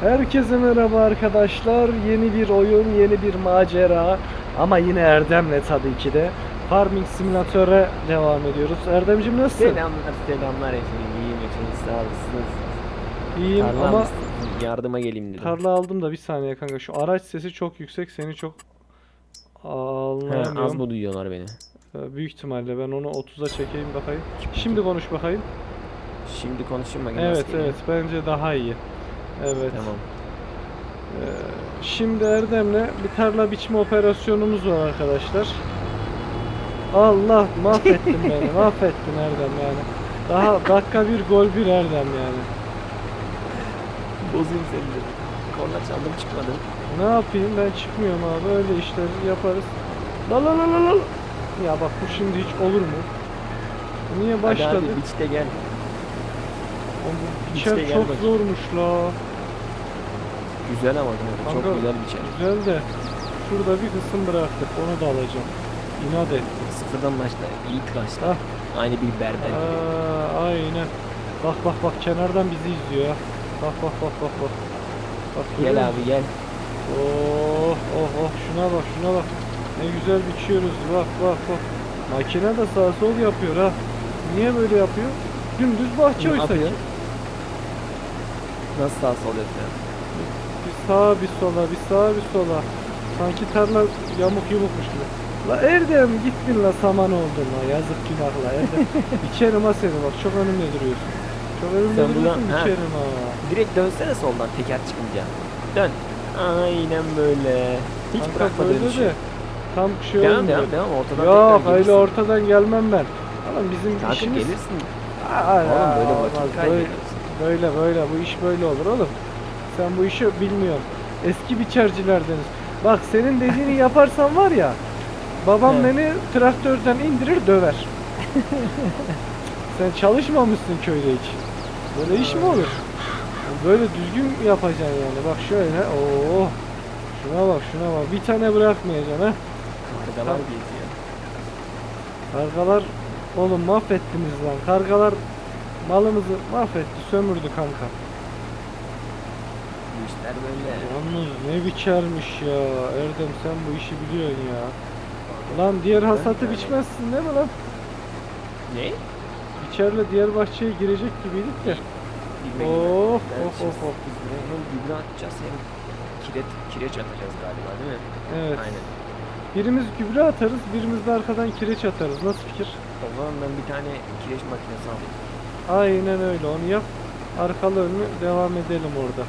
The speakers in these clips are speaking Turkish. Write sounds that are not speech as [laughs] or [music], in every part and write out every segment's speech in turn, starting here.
Herkese merhaba arkadaşlar. Yeni bir oyun, yeni bir macera. Ama yine Erdem'le tabii ki de. Farming Simülatör'e devam ediyoruz. Erdem'cim nasılsın? Selamlar selamlar efendim. İyiyim efendim sağ olasınız. İyiyim Tarla ama yardıma geleyim dedim. tarla aldım da bir saniye kanka. Şu araç sesi çok yüksek. Seni çok He, anlayamıyorum. az mı duyuyorlar beni? Ee, Büyük ihtimalle ben onu 30'a çekeyim bakayım. Şimdi konuş bakayım. Şimdi konuşayım mı? Evet evet bence daha iyi. Evet. Tamam. Ee, Şimdi Erdem'le bir tarla biçme operasyonumuz var arkadaşlar. Allah mahvettin beni, [laughs] mahvettin Erdem yani. Daha dakika bir gol bir Erdem yani. Bozayım seni de. Korna çaldım çıkmadı. Ne yapayım ben çıkmıyorum abi öyle işleri yaparız. La la la la la. Ya bak bu şimdi hiç olur mu? Niye başladı? Hadi hadi biçte gel. Oğlum biçer çok bakayım. zormuş la. Güzel ama kanka, çok Kanka, güzel biçer. Güzel de şurada bir kısım bıraktık onu da alacağım. İnat etti. Sıfırdan başla. İyi. Hah. Aynı bir berber gibi. Aa, aynen. Bak bak bak kenardan bizi izliyor ya. Bak bak bak bak bak. Bak görüyor Gel musun? abi gel. Oh oh oh şuna bak şuna bak. Ne güzel biçiyoruz bak bak bak. Makine de sağ sol yapıyor ha. Niye böyle yapıyor? Dümdüz bahçe Ne oysa ki. yapıyor? Nasıl sağ sol yapıyor? Sağa bir sola bir sağa bir sola. Sanki tarla yamuk yumukmuş gibi. La Erdem gittin la saman oldun la yazık günah la Erdem. [laughs] İçerim ha seni bak çok önümde duruyorsun. Çok önümde Sen buradan- duruyorsun ha. içerim ha. Direkt dönsene soldan teker çıkınca. Dön. Aynen böyle. Hiç Kanka bırakma böyle dönüşü. de Tam şey Devam olmuyor. devam devam ortadan Yok tekrar öyle gelirsin. ortadan gelmem ben. Oğlum bizim Kanka işimiz... gelirsin. Aa, Oğlum böyle olmaz. vakit böyle, kaybediyorsun. böyle böyle bu iş böyle olur oğlum. Sen bu işi bilmiyorsun. Eski biçercilerdeniz. Bak senin dediğini yaparsan var ya babam He. beni traktörden indirir döver. Sen çalışmamışsın köyde hiç. Böyle iş mi olur? Böyle düzgün yapacaksın yani. Bak şöyle. Oo. Şuna bak şuna bak. Bir tane bırakmayacaksın ha. Kargalar geziyor. Kargalar oğlum mahvettiniz lan. Kargalar malımızı mahvetti, sömürdü kanka. Bu işler böyle. Yalnız ne biçermiş ya. Erdem sen bu işi biliyorsun ya. Lan diğer hasatı biçmezsin değil mi lan? Ne? İçerle diğer bahçeye girecek gibiydik. Bilmedim ben. Oh Ben oh şimdi. Biz buraya hem gübre atacağız hem kireç, kireç atacağız galiba değil mi? Evet. Aynen. Birimiz gübre atarız, birimiz de arkadan kireç atarız. Nasıl fikir? O zaman ben bir tane kireç makinesi alayım. Aynen öyle onu yap. Arkalı önlü devam edelim orada.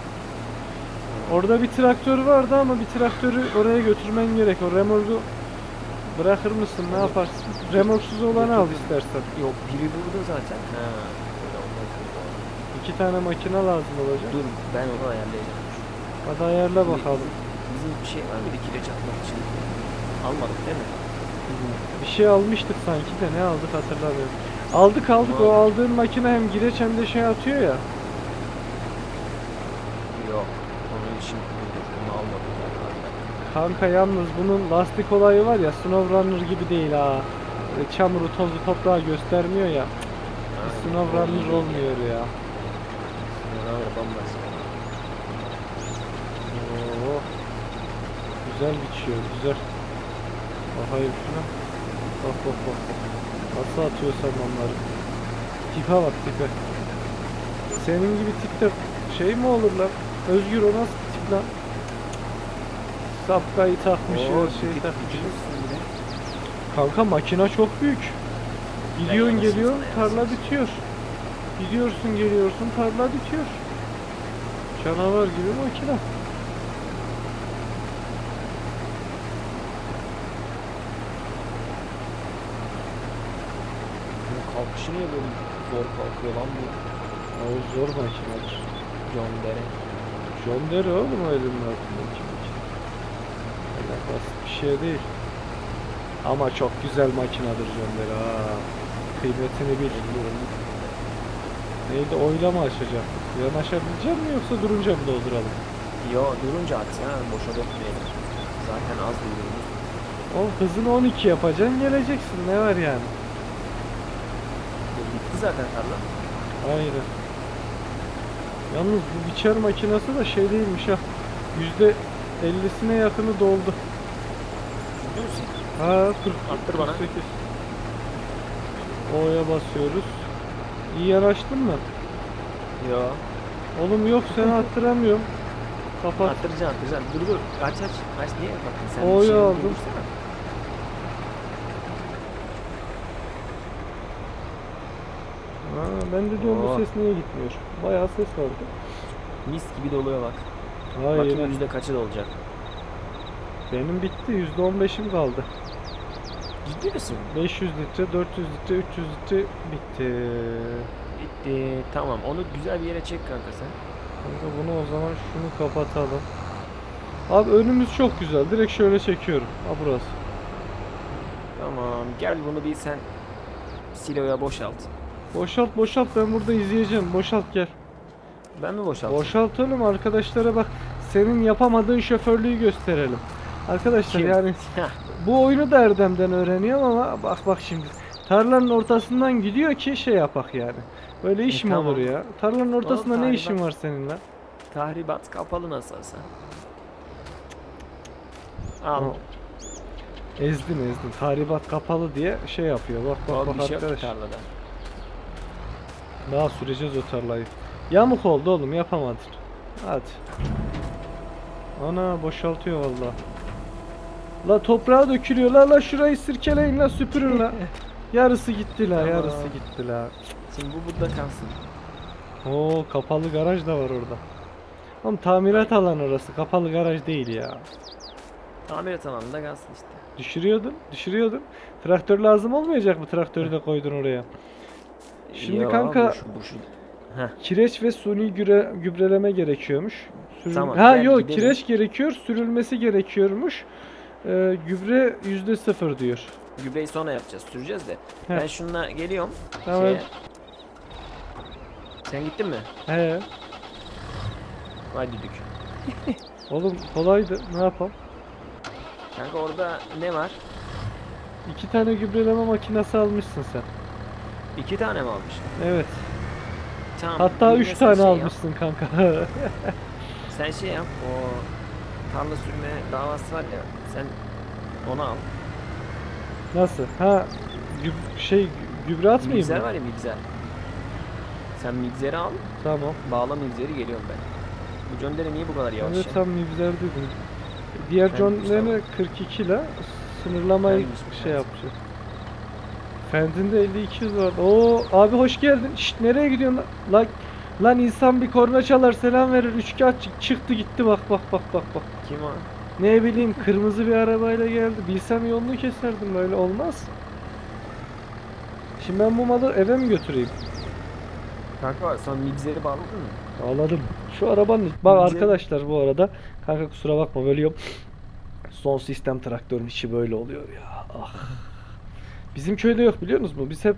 Orada bir traktör vardı ama bir traktörü oraya götürmen gerek. O remorku bırakır mısın? Ne yaparsın? Remorksuz olanı al istersen. Yok biri burada zaten. Ha. İki tane makine lazım olacak. Dur ben onu ayarlayacağım. Hadi ayarla bakalım. Bizim bir şey var mıydı kireç atmak için? Almadık değil mi? Bir şey almıştık sanki de ne aldık hatırlamıyorum. Aldık aldık o aldığın makine hem gireç hem de şey atıyor ya. Yok. Onu almadık. galiba. Kanka yalnız bunun lastik olayı var ya SnowRunner gibi değil ha. Böyle çamuru tozu toprağı göstermiyor ya. Aynen, SnowRunner olmuyor ya. SnowRunner bambaşka. Oo. Güzel biçiyor, güzel. Bakayım şuna. Bak bak bak bak. Nasıl atıyorsan onları. Tipe bak tipe. Senin gibi tipte şey mi olur lan? Özgür o nasıl lan? Sapkayı takmış, Oo, takmış. bile. Kanka makina çok büyük. Gidiyorsun sana, tarla bitiyor. Gidiyorsun geliyorsun tarla bitiyor. Canavar gibi makina. Kalkışı niye böyle zor kalkıyor lan bu? O zor makinedir. John Deere oğlum elinin altındaki. Öyle basit bir şey değil. Ama çok güzel makinedir John Deere ha. Kıymetini bil. Neydi oylama açacaktık. Yanaşabilecek mi yoksa durunca mı dolduralım? Yo durunca at ya boşa dökmeyelim. Zaten az duyuyoruz. O hızını 12 yapacaksın geleceksin ne var yani? Bitti zaten tarla. Aynen. Yalnız bu biçer makinesi de şey değilmiş ha. Yüzde 50'sine yakını doldu. Ciddi misin? Ha 40 Arttır bana. 48. O'ya basıyoruz. İyi yanaştın mı? Yo. Oğlum yok seni [laughs] attıramıyorum. Kapat. Arttıracaksın arttıracaksın. Dur dur. Aç aç. Aç niye? Bakın sen bir şeyini aldım. durdursana. Ha, ben de diyorum Oo. bu ses niye gitmiyor? Bayağı ses vardı. Mis gibi doluyor bak. Hayır. Bakayım yüzde kaçı dolacak. Benim bitti. %15'im kaldı. Ciddi misin? 500 litre, 400 litre, 300 litre bitti. Bitti. Tamam. Onu güzel bir yere çek kanka sen. Kanka bunu o zaman şunu kapatalım. Abi önümüz çok güzel. Direkt şöyle çekiyorum. Ha burası. Tamam. Gel bunu bir sen siloya boşalt. Boşalt boşalt ben burada izleyeceğim. Boşalt gel. Ben mi boşaltayım? Boşaltalım arkadaşlara bak. Senin yapamadığın şoförlüğü gösterelim. Arkadaşlar Kim? yani [laughs] bu oyunu da Erdem'den öğreniyorum ama bak bak şimdi. Tarlanın ortasından gidiyor ki şey yapak yani. Böyle iş E, mi tamam. olur ya? Tarlanın ortasında ne tahribat. işin var senin lan? tahribat kapalı nasılsa. Al. O- Ezdin ezdin. Tahribat kapalı diye şey yapıyor. Bak bak Bak, bak şey arkadaş. tarlada. Daha süreceğiz o tarlayı. Yamuk oldu oğlum yapamadın. Hadi. Ana boşaltıyor valla. La toprağa dökülüyor la la şurayı sirkeleyin la süpürün la. [laughs] Yarısı gitti la Tamam. yarısı gitti la. Şimdi bu burada kalsın. Oo kapalı garaj da var orada. Oğlum tamirat alanı orası kapalı garaj değil ya. Tamirat alanında kalsın işte. Düşürüyordun düşürüyordun. Traktör lazım olmayacak mı traktörü de koydun oraya. Şimdi Yo, kanka- Bu şu, bu. Heh, Kireç ve suni güre, gübreleme gerekiyormuş. Sürül- Tamam, ha yok gidelim. kireç gerekiyor, sürülmesi gerekiyormuş. Ee, gübre yüzde sıfır diyor. gübreyi sonra yapacağız. Süreceğiz de. Heh. Ben şununla geliyorum. Tamam. Şeye. Sen gittin mi? He. Vay düdük. [laughs] Oğlum kolaydı. Ne yapalım? Kanka orada ne var? İki tane gübreleme makinesi almışsın sen. İki tane mi almış? Evet. Tamam. Hatta üç tane şey yap. almışsın kanka. [laughs] Sen şey yap. O tarla sürme davası var ya. Sen onu al. Nasıl? Ha güb- şey gübre atmayayım Migzer mı? var ya migzer. Sen migzeri al. Tamam. Bağla migzeri geliyorum ben. Bu John niye bu kadar yavaş Evet ya? tam mibzer dedim. Diğer John Mustafa. Lennon 42 ile sınırlamayı şey tanesi. Fenton'da 5200 vardı. Oo abi hoş geldin. Şşt nereye gidiyorsun lan? Lan, lan insan bir korna çalar selam verir. Üç kağıt çık- çıktı gitti bak bak bak bak bak. Kim o? Ne bileyim kırmızı bir arabayla geldi. Bilsem yolunu keserdim böyle olmaz. Şimdi ben bu malı eve mi götüreyim? Kanka sen migzeri bağladın mı? Ağladım. Şu arabanın bak Güzel. arkadaşlar bu arada kanka kusura bakma bölüyorum. Son sistem traktörün içi böyle oluyor ya. Ah. Bizim köyde yok biliyor musunuz? Biz hep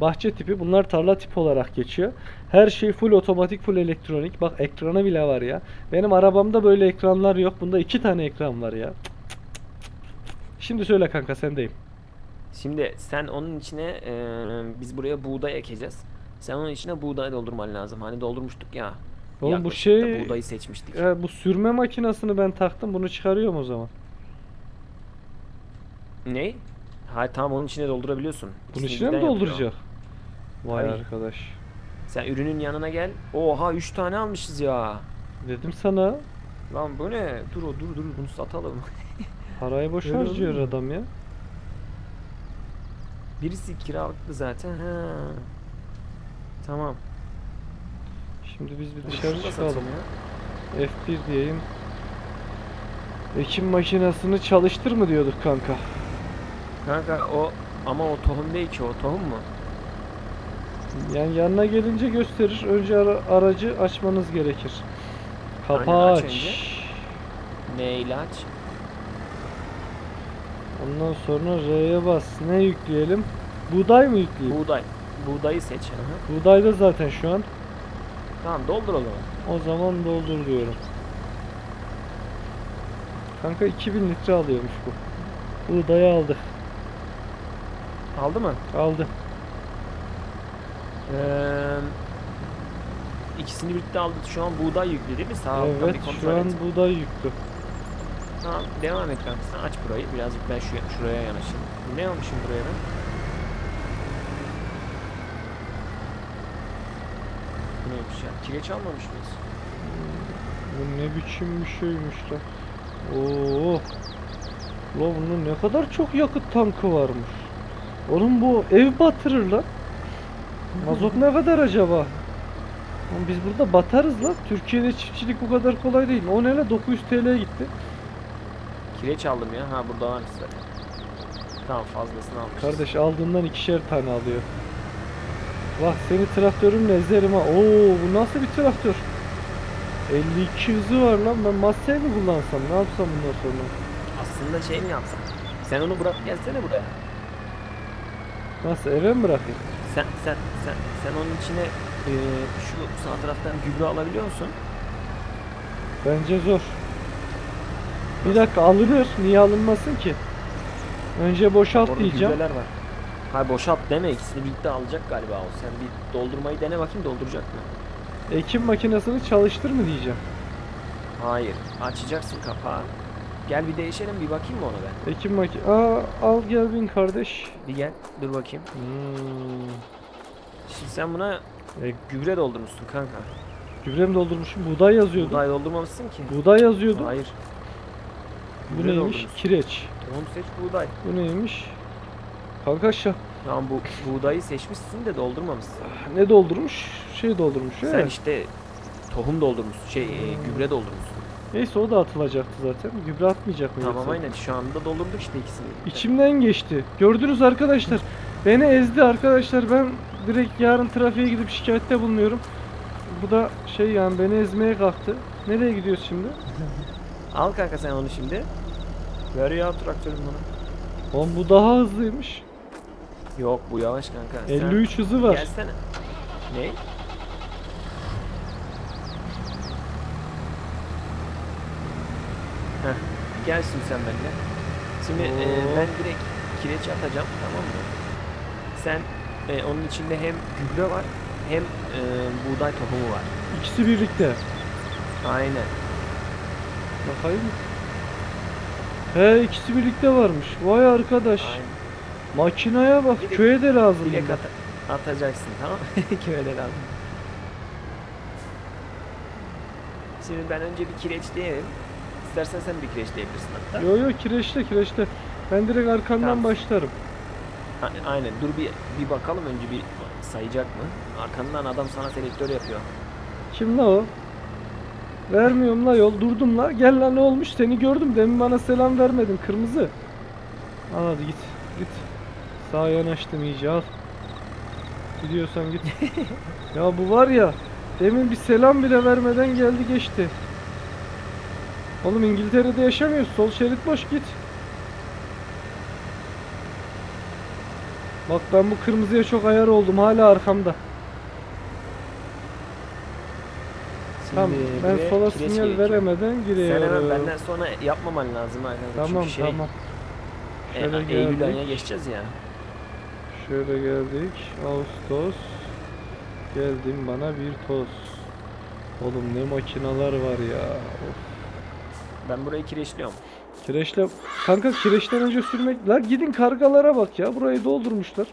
bahçe tipi bunlar tarla tipi olarak geçiyor. Her şey full otomatik full elektronik. Bak ekranı bile var ya. Benim arabamda böyle ekranlar yok. Bunda iki tane ekran var ya. Şimdi söyle kanka sendeyim. Şimdi sen onun içine e, biz buraya buğday ekeceğiz. Sen onun içine buğday doldurman lazım. Hani doldurmuştuk ya. Oğlum bu yaklaşık da şey buğdayı seçmiştik. e, bu sürme makinesini ben taktım. Bunu çıkarıyorum o zaman. Ne? Hayır tamam onun içine doldurabiliyorsun. Bunun içine mi birden yapıyor. dolduracak? Vay Tabii. arkadaş. Sen ürünün yanına gel. Oha 3 tane almışız ya. Dedim sana Lan bu ne? Dur o dur dur bunu satalım. [laughs] [laughs] parayı boş Öyle harcıyor olur mu? adam ya. Birisi kiralıktı zaten. Ha. Tamam. Şimdi biz bir dışarı şunu da çıkalım. satayım ya. F1 diyeyim. Ekim makinesini çalıştır mı diyorduk kanka? Kanka o ama o tohum değil ki o tohum mu? Yani yanına gelince gösterir. Önce ara- aracı açmanız gerekir. Kapağı Aynen, aç aç. önce. İlaç? Ondan sonra R'ye bas. Ne yükleyelim? Buğday mı yükleyeyim? Buğday. Buğdayı seç. Hı hı. Buğdayda zaten şu an. Tamam doldur o zaman. O zaman doldur diyorum. Kanka 2000 litre alıyormuş bu. Buğdayı aldı. Aldı mı? Aldı. Ee, ikisini birlikte aldık. Şu an buğday yüklü değil mi? Sağ evet şu an et. buğday yüklü. Tamam devam et. Sen aç burayı. Birazcık ben şu, şuraya yanaşayım. Ne almışım buraya ben? Bu neymiş ya? Kireç almamış mıyız? Bu ne biçim bir şeymiş lan. Oo. La bunun ne kadar çok yakıt tankı varmış. Oğlum bu ev batırır lan. Mazot ne kadar acaba? Oğlum biz burada batarız lan. Türkiye'de çiftçilik bu kadar kolay değil. O ne lan 900 TL'ye gitti. Kireç aldım ya. Ha burada var zaten. Tamam fazlasını almışız. Kardeş aldığından ikişer tane alıyor. Bak seni traktörümle ezerim ha. Oo bu nasıl bir traktör? 52 hızı var lan. Ben Massey mi kullansam? Ne yapsam bundan sonra? Aslında şey mi yapsam? Sen onu bırak gelsene buraya. Nasıl eve mi bırakayım? Sen sen sen sen onun içine eee, şu sağ taraftan gübre alabiliyor musun? Bence zor. Bir dakika alınır. Niye alınmasın ki? Önce boşalt Orada diyeceğim. gübreler var. Hayır boşalt deme ikisini birlikte alacak galiba o. Sen bir doldurmayı dene bakayım dolduracak mı? Ekim makinesini çalıştır mı diyeceğim. Hayır. Açacaksın kapağı. Gel bir değişelim bir bakayım mı ona ben? Ekim maki... Aa al gel bin kardeş. Bir gel dur bakayım. Hmm. Şimdi sen buna e, gübre doldurmuşsun kanka. Gübremi doldurmuşum. Buğday yazıyordu. Buğday doldurmamışsın ki. Buğday yazıyordu. Hayır. Bu Gübre neymiş? doldurmuşsun. Kireç. Tohum seç buğday. Bu neymiş? Kanka şa- Tamam bu buğdayı seçmişsin de doldurmamışsın. ne doldurmuş? Şey doldurmuş. Sen Evet. işte tohum doldurmuşsun. Şey e, gübre doldurmuşsun. Neyse o da atılacaktı zaten. Gübre atmayacak mı Tamam yoksa? aynen şu anda doldurduk işte ikisini. İçimden geçti. Gördünüz arkadaşlar. Beni ezdi arkadaşlar. Ben direkt yarın trafiğe gidip şikayette bulunuyorum. Bu da şey yani beni ezmeye kalktı. Nereye gidiyoruz şimdi? [laughs] Al kanka sen onu şimdi. Ver ya traktörün bana. Oğlum bu daha hızlıymış. Yok bu yavaş kanka. Sen 53 hızı var. Gelsene. Ne? Heh, gel şimdi sen benimle. Şimdi e, ben direkt kireç atacağım tamam mı? Sen e, onun içinde hem gübre var hem e, buğday tohumu var. İkisi birlikte. Aynen. Bakayım. He ikisi birlikte varmış. Vay arkadaş. Aynen. Makinaya bak. Bilek- Köye de lazım. Bilek ata- atacaksın tamam mı? [laughs] Köyde lazım. Şimdi ben önce bir kireçleyelim. İstersen sen bir kireçleyebilirsin hatta. Yo yo kireçle kireçle. Ben direkt arkandan Tamam. başlarım. A- Aynen dur bir bir bakalım önce bir sayacak mı? Arkandan adam sana selektör yapıyor. Kim la o? Vermiyorum la yol durdum la. Gel la ne olmuş seni gördüm demin bana selam vermedin kırmızı. Al hadi git git. Sağa yanaştım iyice al. Gidiyorsan git. [laughs] ya bu var ya demin bir selam bile vermeden geldi geçti. Oğlum İngiltere'de yaşamıyoruz. Sol şerit boş git. Bak ben bu kırmızıya çok ayar oldum. Hala arkamda. Tamam ben sola kireç sinyal gerekiyor. veremeden Sen giriyorum. hemen benden sonra yapmaman lazım arkadaşlar. Tamam Çünkü şey, tamam. e, Şöyle Eylül geldik. ayına geçeceğiz ya. Şöyle geldik. Ağustos. Geldim bana bir toz. Oğlum ne makinalar var ya. Of. Ben burayı kireçliyorum. Kireçle kanka kireçten önce sürmek la gidin kargalara bak ya burayı doldurmuşlar.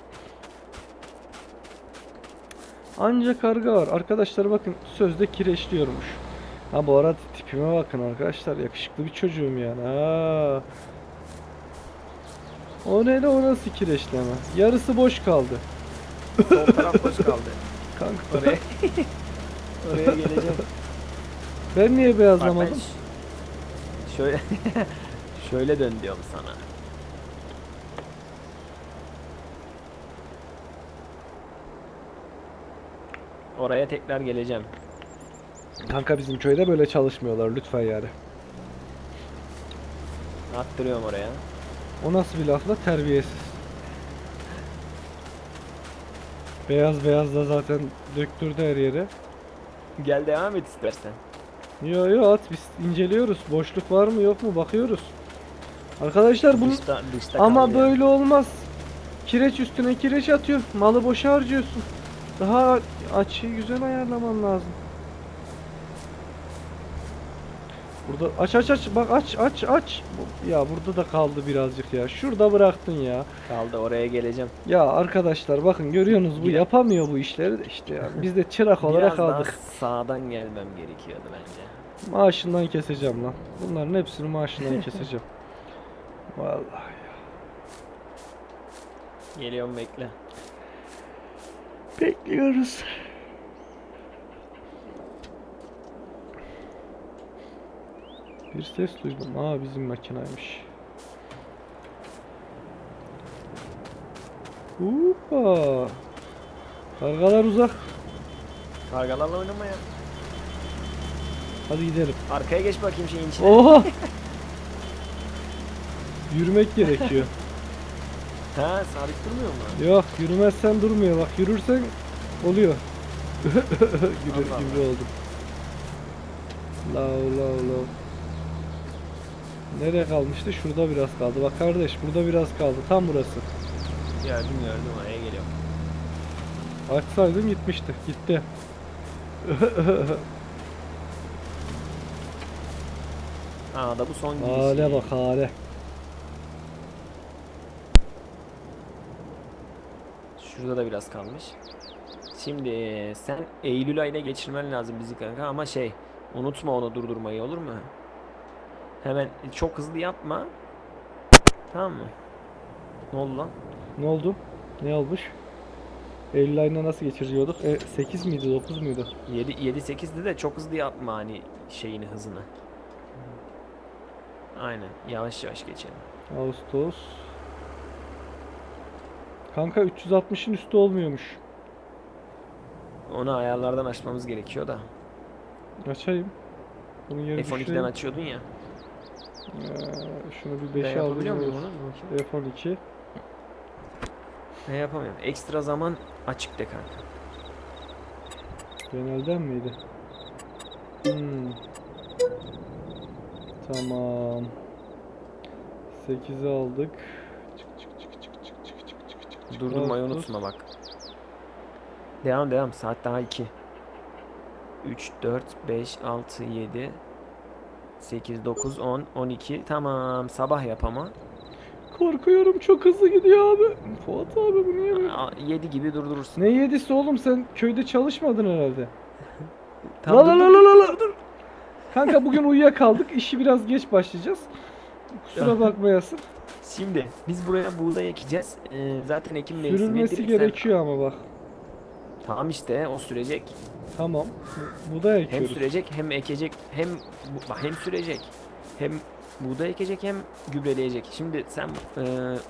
Anca karga var. Arkadaşlar bakın sözde kireçliyormuş. Ha bu arada tipime bakın arkadaşlar yakışıklı bir çocuğum yani. Ha. O ne de o nasıl kireçleme? Yarısı boş kaldı. Sol taraf boş kaldı. Kanka Oraya, [laughs] oraya geleceğim. ben niye Bak ben beyazlamadım? ş- şöyle [laughs] şöyle dön diyorum sana. Oraya tekrar geleceğim. Kanka bizim köyde böyle çalışmıyorlar lütfen yani. Attırıyorum oraya. O nasıl bir lafla terbiyesiz. Beyaz beyaz da zaten döktürdü her yere. Gel devam et istersen. Yo yo at biz inceliyoruz. Boşluk var mı yok mu bakıyoruz. Arkadaşlar bunu Dışta, dışta ama kaldı ya. böyle olmaz. Kireç üstüne kireç atıyor. Malı boşa harcıyorsun. Daha açıyı güzel ayarlaman lazım. Burada aç aç aç bak aç aç aç. Ya burada da kaldı birazcık ya. Şurada bıraktın ya. Kaldı oraya geleceğim. Ya arkadaşlar bakın görüyorsunuz bu yapamıyor bu işleri de işte ya. Biz de çırak olarak Biraz daha aldık. sağdan gelmem gerekiyordu bence. Maaşından keseceğim lan. Bunların hepsini maaşından [laughs] keseceğim. Vallahi. Geliyorum bekle. Bekliyoruz. Bir ses duydum. Aa bizim makinaymış. Hoppa. Kargalar uzak. Kargalarla oynama ya. Hadi gidelim. Arkaya geç bakayım şeyin içine. Oha. [laughs] Yürümek gerekiyor. [laughs] Ha sabit durmuyor mu? Yok yürümezsen durmuyor bak yürürsen oluyor. [laughs] Allah gibi oldum. Lav lav lav. Nereye kalmıştı? Şurada biraz kaldı. Bak kardeş burada biraz kaldı. Tam burası. Gördüm gördüm oraya geliyorum. Açsaydım gitmişti. Gitti. [laughs] Aa da bu son girişi. hale bak hale. Şurada da biraz kalmış. Şimdi sen Eylül ayına geçirmen lazım bizi kanka ama şey unutma onu durdurmayı olur mu? Hemen çok hızlı yapma. Tamam mı? Ne oldu lan? Ne oldu? Ne olmuş? Eylül ayına nasıl geçiriyorduk? E, 8 miydi 9 muydu? 7 7 8'de de çok hızlı yapma hani şeyini hızını. Aynen. Yavaş yavaş geçelim. Ağustos. Kanka 360'ın üstü olmuyormuş. Onu ayarlardan açmamız gerekiyor da. Açayım. Bunun yerini F12'den düşüreyim. açıyordun ya. Ee, şunu bir Ben 5'e yapabiliyor alayım. muyum onu? Bakayım. F12. Ne yapamıyorum. Ekstra zaman açık de kanka. Genelden miydi? Hmm. Tamam. 8'i aldık. Çık çık çık çık çık çık çık çık çık çık. Durdurmayı unutma bak. Devam devam. Saat daha 2. 3, 4, 5, 6, 7, 8, 9, 10, 12. Tamam. Sabah yap ama. Korkuyorum çok hızlı gidiyor abi. Fuat abi bu niye böyle? 7 gibi durdurursun. Ne yedisi oğlum sen köyde çalışmadın herhalde. [laughs] Tamam, la dur, la la la la dur. Kanka bugün [laughs] uyuyakaldık. İşi biraz geç başlayacağız. Kusura bakmayasın. Şimdi biz buraya buğday ekeceğiz. Ee, zaten ekim mevsimi. Sürülmesi gerekiyor ama bak. Tamam işte o sürecek. Tamam. Bu da Hem ekiyoruz. sürecek hem ekecek hem bu- hem sürecek hem buğday ekecek hem gübreleyecek. Şimdi sen e,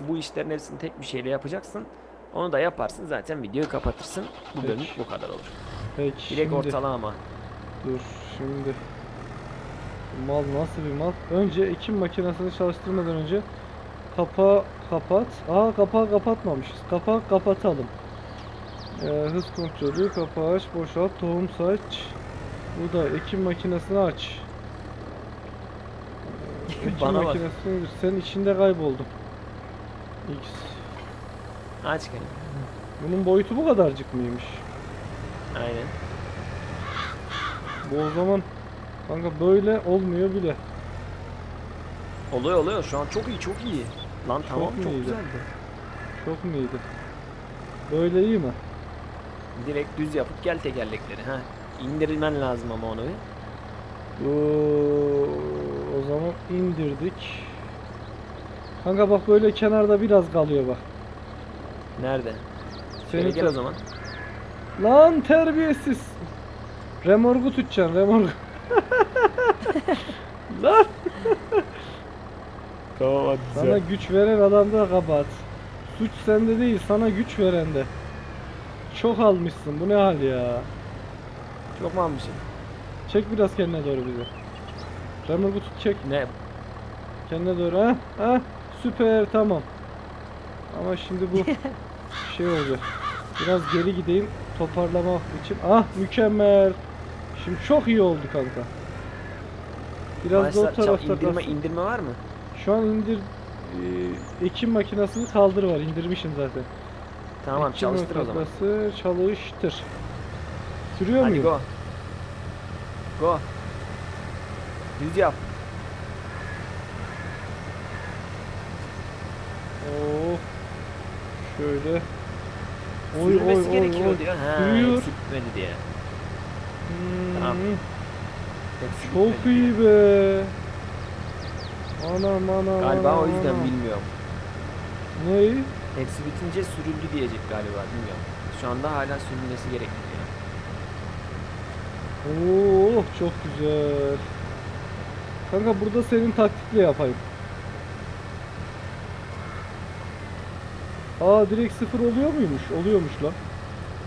bu işlerin hepsini tek bir şeyle yapacaksın. Onu da yaparsın zaten videoyu kapatırsın. Bu Peki. bölümlük bu kadar olur. Peki Direkt şimdi ortalama. dur şimdi. Bu Mal nasıl bir mal? Önce ekim makinesini çalıştırmadan önce kapağı kapat. Aa kapağı kapatmamışız. Kapağı kapatalım. Ee, hız kontrolü, kapağı aç, boşalt, tohum saç. Bu da ekim makinesini aç. Ee, [laughs] ekim Bana bak. makinesini sen içinde kayboldun. X. Aç kanka. Bunun boyutu bu kadarcık mıymış? Aynen. Bu o zaman kanka böyle olmuyor bile. Oluyor oluyor şu an çok iyi çok iyi. Lan tamam mu çok iyiydi? güzeldi. Çok mu iyiydi? Böyle iyi mi? Direkt düz yapıp gel tekerlekleri ha. İndirmen lazım ama onu bir. Oo, o zaman indirdik. Kanka bak böyle kenarda biraz kalıyor bak. Nerede? Şöyle gel o zaman. Lan terbiyesiz. Remorku tutacaksın remorku. [laughs] Lan Tamam hadi sana güç veren adamda kabahat. Suç sende değil sana güç verende. Çok almışsın bu ne hal ya. Çok mu almışım? Çek biraz kendine doğru bizi. Remorku tut çek. Ne? Kendine doğru ha? Ha? Süper tamam. Ama şimdi bu [laughs] şey olacak. Biraz geri gideyim toparlamak için. Ah mükemmel. Şimdi çok iyi oldu kanka. Biraz da o tarafta indirme, kalsın. indirme var mı? Şu an indir e, ekim makinesini kaldır var. indirmişim zaten. Tamam Ekim çalıştır o zaman. makinesi çalıştır. Sürüyor Hadi muyum? go. Go. Düz yap. Oh. Şöyle. Oy Sürmesi oy gerekiyor oy. diyor. Ha, Sürüyor. sürtmedi diye. Hmm, Tamam. Hepsi Çok gitmedi diye. iyi be. Anam anam Galiba anam, o yüzden anam. bilmiyorum. Neyi? Hepsi bitince sürüldü diyecek galiba bilmiyorum. Şu anda hala sürülmesi gerekiyor. Oo çok güzel. Kanka burada senin taktikle yapayım. Aa direkt sıfır oluyor muymuş? Oluyormuş lan.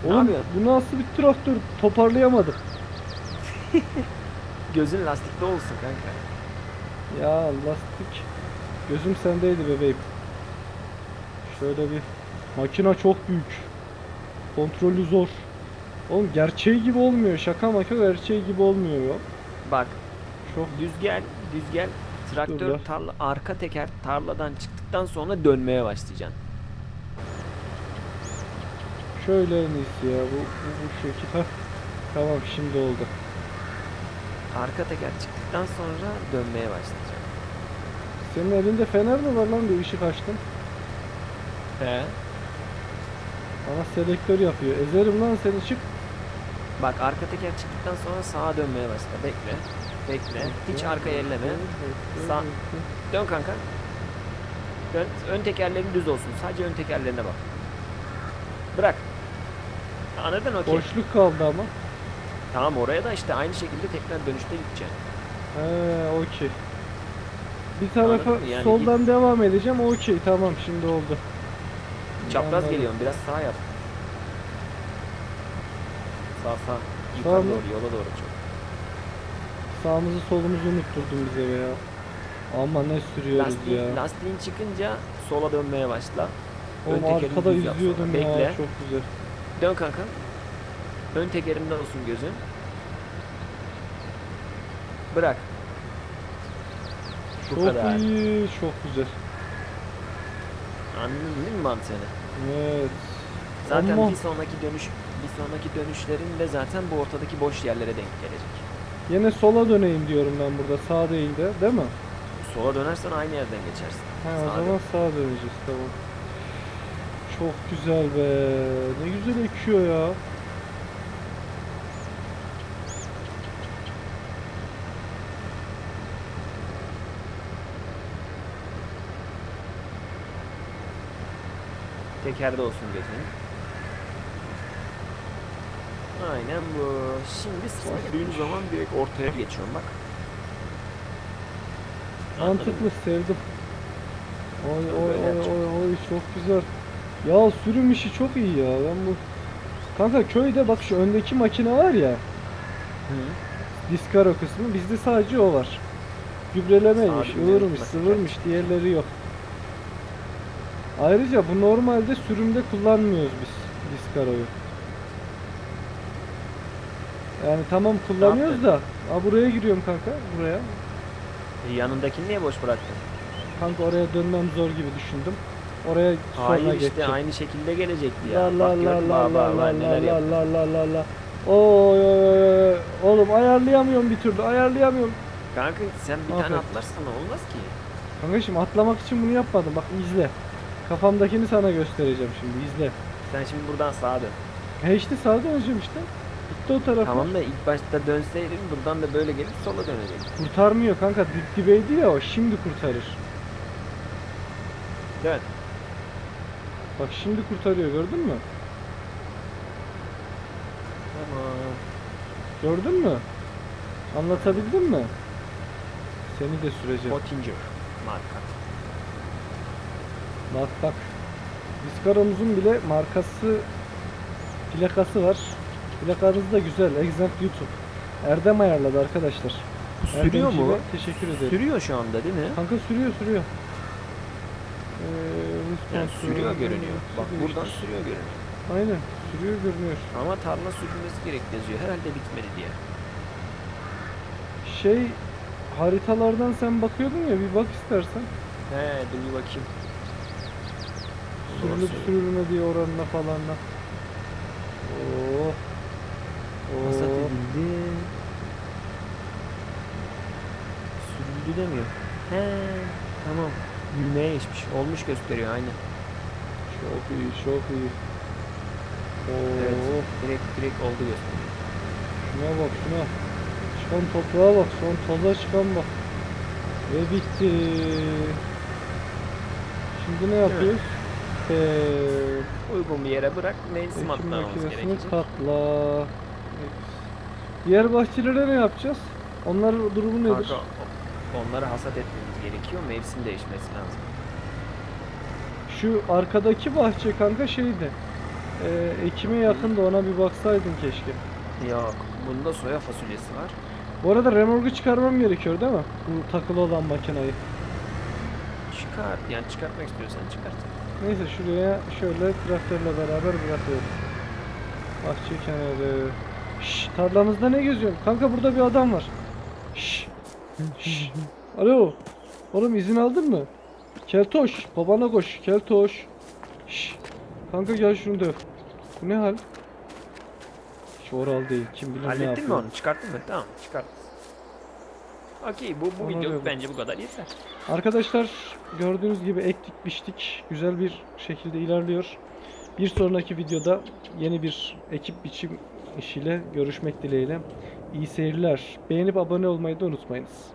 Ne Oğlum yapıyorsun? bu nasıl bir traktör? Toparlayamadım. [laughs] Gözün lastikte olsun kanka. Ya lastik. Gözüm sendeydi bebeğim. Şöyle bir makina çok büyük. Kontrolü zor. Oğlum gerçeği gibi olmuyor. Şaka maka gerçeği gibi olmuyor ya. Bak Çok düz gel düz gel. Dur Traktör lan. tarla arka teker tarladan çıktıktan sonra dönmeye başlayacaksın. şöyle en iyisi ya. Bu, bu, bu şekil. Heh. Tamam şimdi oldu. Arka teker çıktıktan sonra dönmeye başlayacaksın. Senin elinde fener mi var lan bir ışık açtın? He. Bana selektör yapıyor. Ezerim lan seni çık. Bak arka teker çıktıktan sonra sağa dönmeye başla. Bekle. Bekle. Hiç arka elleme. Sağ. Dön kanka. Dön. Ön tekerlerin düz olsun. Sadece ön tekerlerine bak. Bırak. Anladın okey. Boşluk kaldı ama. Tamam oraya da işte aynı şekilde tekrar dönüşte gideceksin. He okey. Bir tarafa Anladın? Yani soldan devam edeceğim. Okey tamam şimdi oldu. Çapraz geliyorsun. Biraz sağ yap. Sağ sağ. Sağ Yukarı mı? doğru yola doğru çok. Sağımızı solumuzu unutturdun bize be ya. Ama ne sürüyoruz ya. lastiğin çıkınca sola dönmeye başla. Oğlum tekerini arkada düz yap ya. Bekle. Çok güzel. Dön kanka. Ön tekerinde olsun gözün. Bırak. Bu Çok kadar. iyi. Çok güzel. Anladın değil mi mantığını? Evet. Zaten Ama- bir sonraki dönüş bir sonraki dönüşlerin de zaten bu ortadaki boş yerlere denk gelecek. Yine sola döneyim diyorum ben burada. Sağ değil de. Değil mi? Sola dönersen aynı yerden geçersin. Ha, o Sağa zaman dön. sağa döneceğiz tamam. Çok güzel be. Ne güzel ekiyor ya. Tekerde olsun gözün. Aynen bu. Şimdi sürdüğün zaman direkt ortaya geçiyorum bak. Mantıklı sevdim. Oy oy oy oy oy çok güzel. Ya sürüm işi çok iyi ya. Ben bu Kanka köyde bak şu öndeki makine var ya. Hı. Diskaro kısmı bizde sadece o var. Gübrelemeymiş, Sabit ıvırmış, sıvırmış diğerleri yok. Ayrıca bu normalde sürümde kullanmıyoruz biz Diskaro'yu. Yani tamam kullanıyoruz da. Ha buraya giriyorum kanka buraya. E, yanındakini niye boş bıraktın? Kanka oraya dönmem zor gibi düşündüm. Oraya sonra Hayır işte geçeceğim. aynı şekilde gelecekti ya. La la la la la la la la la la la. Oy oy oy. Oğlum ayarlayamıyorum bir türlü. Ayarlayamıyorum. Kanka sen bir tane Aferin. atlarsan olmaz ki. Kanka şimdi atlamak için bunu yapmadım. Bak izle. Kafamdakini sana göstereceğim şimdi. izle. Sen şimdi buradan sağa dön. He işte sağa döneceğim işte. Gitti o tarafa. Tamam da ilk başta dönseydin buradan da böyle gelip sola dönecektin. Kurtarmıyor kanka. Dip dibeydi ya o. Şimdi kurtarır. Dön. Bak şimdi kurtarıyor gördün mü? Tamam. Gördün mü? Anlatabildim mi? Seni de süreceğim. Pottinger marka. Bak bak. Discaromuzun bile markası plakası var. Plakanız da güzel. Exempt YouTube. Erdem ayarladı arkadaşlar. Sürüyor mu? Teşekkür ederim. Sürüyor şu anda değil mi? Kanka sürüyor sürüyor. Ee, Yani sürüyor görünüyor. Bak Sürüyor buradan sürüyor görünüyor. Aynen sürüyor görünüyor. Ama tarla sürülmesi gerek yazıyor. Herhalde bitmedi diye. Şey haritalardan sen bakıyordun ya bir bak istersen. He dur bir bakayım. Sürülüp sürülmediği oranına falanla. Oo. Hasat Oo. edildi. demiyor. He tamam. Gülmeye geçmiş. Olmuş gösteriyor aynen. Çok iyi, çok iyi. Oo, Evet. Direkt direkt oldu gösteriyor. şuna bak şuna. Çıkan toprağa bak, son toza çıkan bak. Ve bitti. Şimdi ne yapıyoruz? Ee, Uygun bir yere bırak. Mevsim ekim atlamamız makinesini gerekecek. katla. Diğer bahçelere ne yapacağız? Onların durumu nedir? Kanka o- onları hasat etmemiz gerekiyor. Mevsim değişmesi lazım. Şu arkadaki bahçe kanka şeydi. Ee, Ekim'e yakın da ona bir baksaydın keşke. Yok. Bunda soya fasulyesi var. Bu arada remorku çıkarmam gerekiyor değil mi? Bu takılı olan makinayı. Çıkar. Yani çıkartmak istiyorsan çıkart. Neyse şuraya şöyle traktörle beraber bırakıyorum. Bahçe kenarı. Şşş tarlamızda ne geziyorsun? Kanka burada bir adam var. Şşş. Şşş. Alo. Oğlum izin aldın mı? Keltoş. Babana koş. Keltoş. Şşş. Kanka gel şunu döv. Bu ne hal? Hiç oral değil. Kim bilir ne Hallettin mi yapıyor. onu? Çıkarttın mı? Tamam çıkart. Okey bu, bu göre. bence bu kadar yeter. Arkadaşlar gördüğünüz gibi ektik biçtik güzel bir şekilde ilerliyor. Bir sonraki videoda yeni bir ekip biçim işiyle görüşmek dileğiyle. İyi seyirler. Beğenip abone olmayı da unutmayınız.